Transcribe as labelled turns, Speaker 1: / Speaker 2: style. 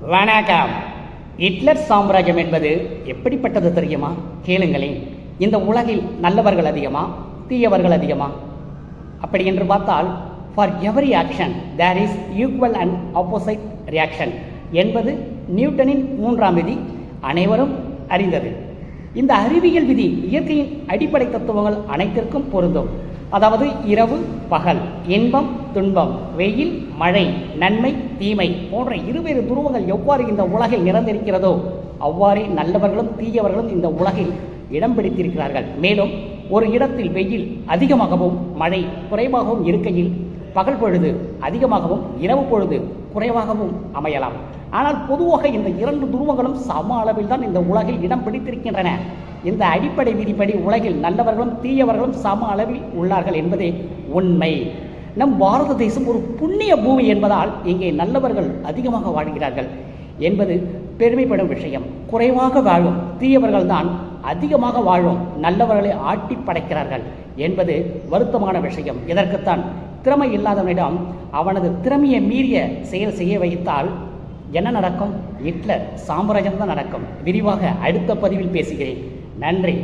Speaker 1: வணக்கம். ஹிட்லர் சாம்ராஜ்யம் என்பது எப்படிப்பட்டது தெரியுமா? கேளுங்களேன். இந்த உலகில் நல்லவர்கள் அதிகமா? தீயவர்கள் அதிகமா? அப்படி என்று பார்த்தால் for every action there is equal and opposite reaction என்பது நியூட்டனின் மூன்றாம் விதி. அனைவரும் அறிந்தது. இந்த அறிவியல் விதி இயற்கையின் அடிப்படை தத்துவங்கள் அனைத்திற்கும் பொருந்தும். அதாவது இரவு பகல் இன்பம் துன்பம் வெயில் மழை நன்மை தீமை போன்ற இருவேறு துருவங்கள் எவ்வாறு இந்த உலகில் நிறந்திருக்கிறதோ அவ்வாறே நல்லவர்களும் தீயவர்களும் இந்த உலகில் இடம் பிடித்திருக்கிறார்கள். மேலும் ஒரு இடத்தில் வெயில் அதிகமாகவும் மழை குறைவாகவும் இருக்கையில் பகல் பொழுது அதிகமாகவும் இரவு பொழுது குறைவாகவும் அமையலாம். ஆனால் பொதுவாக இந்த இரண்டு துருவங்களும் சம அளவில் தான் இந்த உலகில் இடம் பிடித்திருக்கின்றன. இந்த அடிப்படை விதிப்படி உலகில் நல்லவர்களும் தீயவர்களும் சம அளவில் உள்ளார்கள் என்பதே உண்மை. நம் பாரத தேசம் ஒரு புண்ணிய பூமி என்பதால் இங்கே நல்லவர்கள் அதிகமாக வாழ்கிறார்கள் என்பது பெருமைப்படும் விஷயம். குறைவாக வாழும் தீயவர்கள் தான் அதிகமாக வாழும் நல்லவர்களை ஆட்டி படைக்கிறார்கள் என்பது வருத்தமான விஷயம். இதற்குத்தான் திறமை இல்லாதவனிடம் அவனது திறமையை மீறிய செயல் செய்ய வைத்தால் என்ன நடக்கும்? ஹிட்லர் சாம்ராஜ்யம் தான் நடக்கும். விரிவாக அடுத்த பதிவில் பேசுகிறேன். நன்றி.